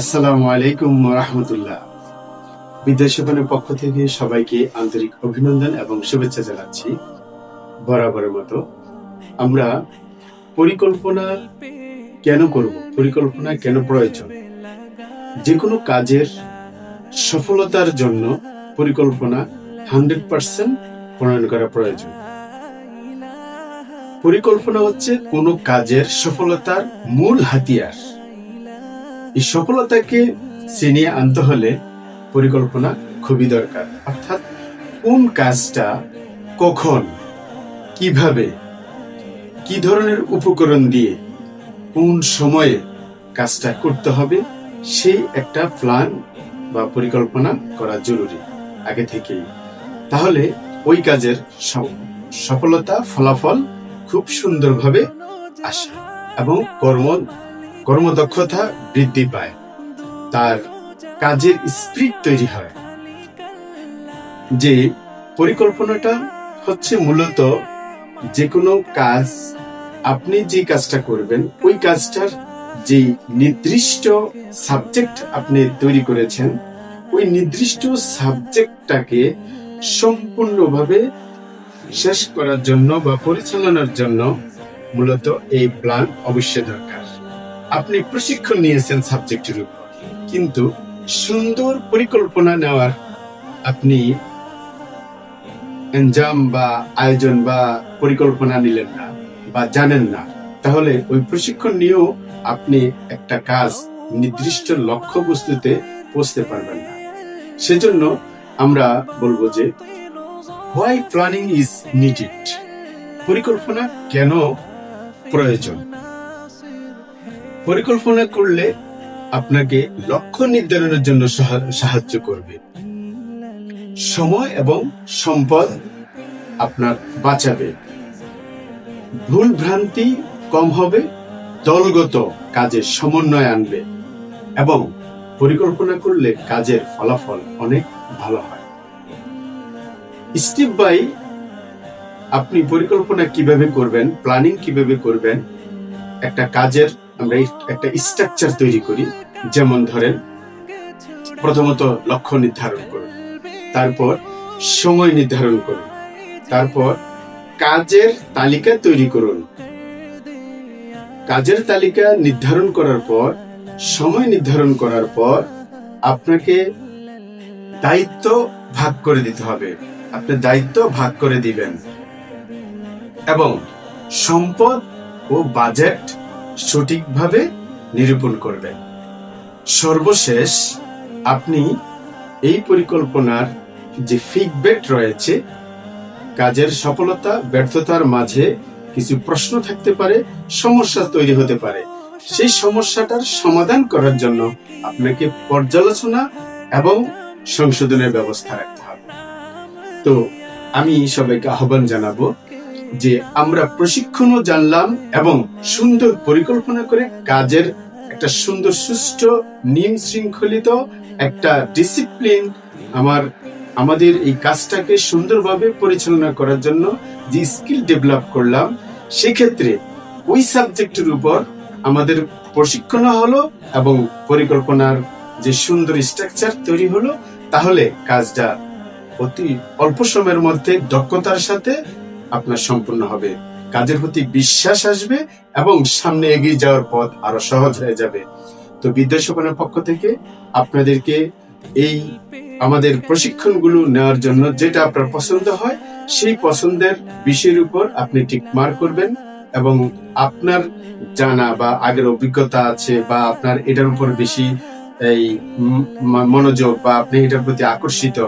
আসসালামু আলাইকুম রহমতুল্লাহ। বিদ্যাসেবনের পক্ষ থেকে সবাইকে আন্তরিক অভিনন্দন এবং শুভেচ্ছা জানাচ্ছি। বরাবরের মতো আমরা পরিকল্পনা কেন করব, পরিকল্পনা কেন প্রয়োজন? যে কোনো কাজের সফলতার জন্য পরিকল্পনা হান্ড্রেড পার্সেন্ট প্রণয়ন করা প্রয়োজন। পরিকল্পনা হচ্ছে কোনো কাজের সফলতার মূল হাতিয়ার। এই সফলতাকে ছিনিয়ে আনতে হলে পরিকল্পনা খুবই দরকার। অর্থাৎ কোন কাজটা, কখন, কীভাবে, কি ধরনের উপকরণ দিয়ে কোন সময়ে কাজটা করতে হবে, সেই একটা প্ল্যান বা পরিকল্পনা করা জরুরি আগে থেকেই। তাহলে ওই কাজের সফলতা ফলাফল খুব সুন্দরভাবে আসে এবং কর্ম কর্মদক্ষতা বৃদ্ধি পায়। তার কাজের স্পিরিট তৈরি হয়। যে পরিকল্পনাটা হচ্ছে মূলত যে কোনো কাজ, আপনি যে কাজটা করবেন, ওই কাজটার যে নির্দিষ্ট সাবজেক্ট আপনি তৈরি করেছেন, ওই নির্দিষ্ট সাবজেক্টটাকে সম্পূর্ণভাবে শেষ করার জন্য বা পরিচালনার জন্য মূলত এই প্ল্যান অবশ্যই দরকার। আপনি প্রশিক্ষণ নিয়েছেন সাবজেক্টের উপর। কিন্তু সুন্দর পরিকল্পনা নেওয়ার আপনি এনজাম বা আয়োজন বা পরিকল্পনা নিলেন না বা জানেন না। তাহলে ওই প্রশিক্ষণ নিয়েও আপনি একটা কাজ, নির্দিষ্ট লক্ষ্য বস্তুতে পৌঁছতে পারবেন না। সেজন্য আমরা বলব যে হোয়াই প্ল্যানিং ইজ নিডেড পরিকল্পনা কেন প্রয়োজন? পরিকল্পনা করলে আপনাকে লক্ষ্য নির্ধারণের জন্য সাহায্য করবে। সময় এবং সম্পদ আপনার বাঁচাবে। ভুল ভ্রান্তি কম হবে, দলগত কাজের সমন্বয় আনবে এবং পরিকল্পনা করলে কাজের ফলাফল অনেক ভালো হয়। স্টিপ বাই, আপনি পরিকল্পনা কীভাবে করবেন, প্ল্যানিং কীভাবে করবেন, একটা কাজের আমরা একটা স্ট্রাকচার তৈরি করি। যেমন ধরেন, প্রথমত লক্ষ্য নির্ধারণ করুন, তারপর সময় নির্ধারণ করুন, তারপর কাজের তালিকা তৈরি করুন। কাজের তালিকা নির্ধারণ করার পর, সময় নির্ধারণ করার পর আপনাকে দায়িত্ব ভাগ করে দিতে হবে। আপনি দায়িত্ব ভাগ করে দিবেন। এবং সম্পদ ও বাজেট সঠিকভাবে নিরূপণ করবেন। সর্বশেষ আপনি এই পরিকল্পনার যে ফিডব্যাক রয়েছে, কাজের সফলতা, ব্যর্থতার মাঝে কিছু প্রশ্ন থাকতে পারে, সমস্যা তৈরি হতে পারে। সেই সমস্যাটার সমাধান করার জন্য আপনাকে পর্যালোচনা এবং সংশোধনের ব্যবস্থা রাখতে হবে। তো আমি সবাইকে আহ্বান জানাব যে আমরা প্রশিক্ষণও জানলাম এবং সুন্দর পরিকল্পনা করে কাজের একটা সুন্দর, সুষ্ঠু নিয়ম শৃঙ্খলিত একটা ডিসিপ্লিন আমার, আমাদের এই কাজটাকে সুন্দরভাবে পরিচালনা করার জন্য যে স্কিল ডেভেলপ করলাম, সেক্ষেত্রে ওই সাবজেক্টের উপর আমাদের প্রশিক্ষণ হলো এবং পরিকল্পনার যে সুন্দর স্ট্রাকচার তৈরি হলো, তাহলে কাজটা অতি অল্প সময়ের মধ্যে দক্ষতার সাথে আপনার সম্পূর্ণ হবে। কাজের প্রতি বিশ্বাস আসবে এবং সামনে এগিয়ে যাওয়ার পথ আরও সহজ হয়ে যাবে। তো বিদ্যাসোপনের পক্ষ থেকে আপনাদেরকে এই আমাদের প্রশিক্ষণগুলো নেওয়ার জন্য যেটা আপনার পছন্দ হয়, সেই পছন্দের বিষয়ের উপর আপনি টিক মার্ক করবেন এবং আপনার জানা বা আগের অভিজ্ঞতা আছে বা আপনার এটার উপর বেশি এই মনোযোগ বা আপনি এটার প্রতি আকর্ষিত,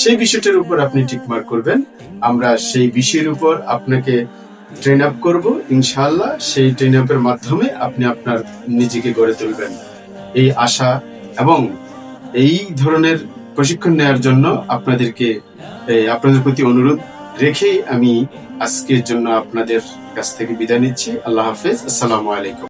সেই বিষয়টার উপর আপনি টিক মার্ক করবেন। আমরা সেই বিষয়ের উপর আপনাকে ট্রেন আপ করব, ইনশাআল্লাহ। সেই ট্রেন আপের মাধ্যমে আপনি আপনার নিজেকে গড়ে তুলবেন। এই আশা এবং এই ধরনের প্রশিক্ষণ নেওয়ার জন্য আপনাদেরকে আপনাদের প্রতি অনুরোধ রেখেই আমি আজকের জন্য আপনাদের কাছ থেকে বিদায় নিচ্ছি। আল্লাহ হাফেজ। আসসালামু আলাইকুম।